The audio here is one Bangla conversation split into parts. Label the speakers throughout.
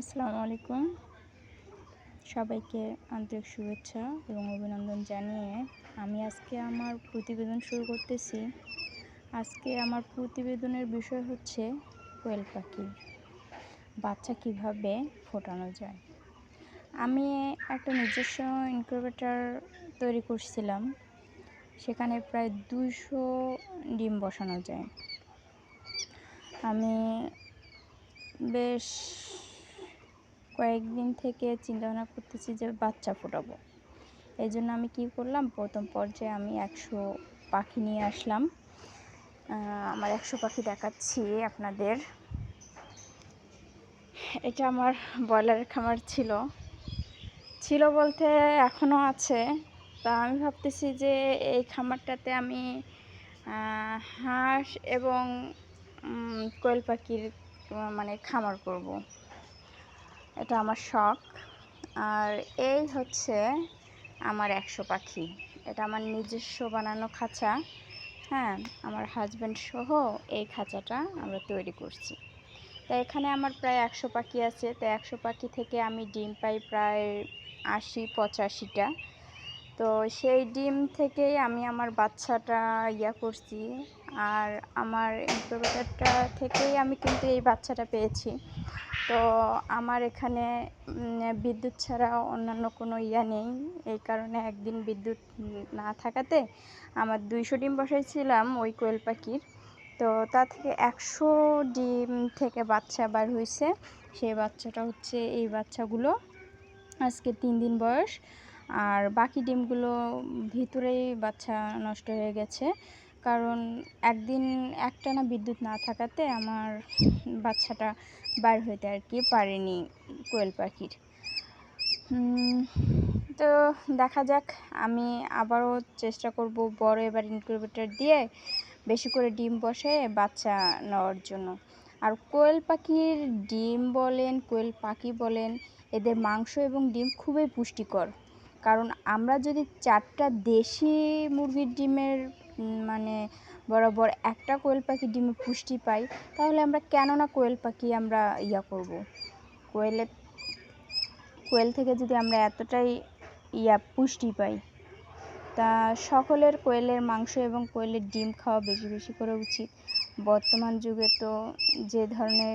Speaker 1: আসসালামু আলাইকুম। সবাইকে আন্তরিক শুভেচ্ছা এবং অভিনন্দন জানিয়ে আমি আজকে আমার প্রতিবেদন শুরু করতেছি। আজকে আমার প্রতিবেদনের বিষয় হচ্ছে কোয়েল পাখি, বাচ্চা কীভাবে ফোটানো যায়। আমি একটা নিজস্ব ইনকিউবেটার তৈরি করছিলাম, সেখানে প্রায় দুশো ডিম বসানো যায়। আমি বেশ কয়েকদিন থেকে চিন্তাভাবনা করতেছি যে বাচ্চা ফোটাবো। এই জন্য আমি কি করলাম? প্রথম পর্যায়ে আমি একশো পাখি নিয়ে আসলাম। আমার একশো পাখি দেখাচ্ছি আপনাদের। এটা আমার ব্রয়লারের খামার ছিল। ছিল বলতে এখনও আছে। তা আমি ভাবতেছি যে এই খামারটাতে আমি হাঁস এবং কোয়েল পাখির মানে খামার করব। এটা আমার শখ। আর এই হচ্ছে আমার একশো পাখি। এটা আমার নিজস্ব বানানো খাঁচা। হ্যাঁ আমার হাজব্যান্ড সহ এই খাঁচাটা আমরা তৈরি করছি। তা এখানে আমার প্রায় একশো পাখি আছে। তো একশো পাখি থেকে আমি ডিম পাই প্রায় আশি, পঁচাশিটা। তো সেই ডিম থেকেই আমি আমার বাচ্চাটা ইয়া করছি। আর আমার ইনকিউবেটারটা থেকেই আমি কিন্তু এই বাচ্চাটা পেয়েছি। তো আমার এখানে বিদ্যুৎ ছাড়া অন্যান্য কোনো ইয়া নেই। এই কারণে একদিন বিদ্যুৎ না থাকাতে আমার দুইশো ডিম বসাইছিলাম ওই কোয়েল পাখির। তো তা থেকে একশো ডিম থেকে বাচ্চা বার হয়েছে সেই বাচ্চাটা হচ্ছে এই বাচ্চাগুলো। আজকে তিন দিন বয়স। আর বাকি ডিমগুলো ভিতরেই বাচ্চা নষ্ট হয়ে গেছে। কারণ একদিন একটানা বিদ্যুৎ না থাকাতে আমার বাচ্চাটা বার হইতে আর কি পারেনি কোয়েল পাখির। তো দেখা যাক, আমি আবারও চেষ্টা করব বড় এবার ইনকিউবেটর দিয়ে বেশি করে ডিম বসে বাচ্চা নেওয়ার জন্য। আর কোয়েল পাখির ডিম বলেন, কোয়েল পাখি বলেন, এদের মাংস এবং ডিম খুবই পুষ্টিকর। কারণ আমরা যদি চারটা দেশি মুরগির ডিমের মানে বরাবর একটা কোয়েল পাখি ডিমে পুষ্টি পাই, তাহলে আমরা কেন না কোয়েল পাখি আমরা ইয়া করব? কোয়েলের কোয়েল থেকে যদি আমরা এতটাই ইয়া পুষ্টি পাই, তা সকলের কোয়েলের মাংস এবং কোয়েলের ডিম খাওয়া বেশি বেশি করে উচিত। বর্তমান যুগে তো যে ধরনের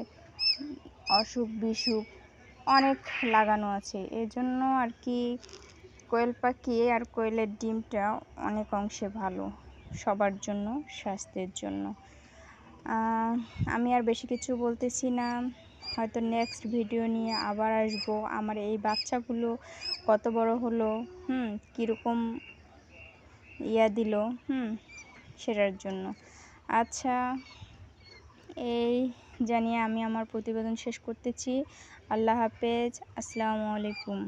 Speaker 1: অসুখ বিসুখ অনেক লাগানো আছে, এজন্য আর কি কোয়েল পাখি আর কোয়েলের ডিমটা অনেক অংশে ভালো, সবার জন্য, স্বাস্থ্যের জন্য। আমি আর বেশি কিছু বলতেছি না। হয়তো নেক্সট ভিডিও নিয়ে আবার আসব। আমার এই বাচ্চাগুলো কত বড় হলো, হুম, কীরকম ইয়া দিল, হুম, সেটার জন্য। আচ্ছা এই জানিয়ে আমি আমার প্রতিবেদন শেষ করতেছি। আল্লাহ হাফেজ। আসসালামু আলাইকুম।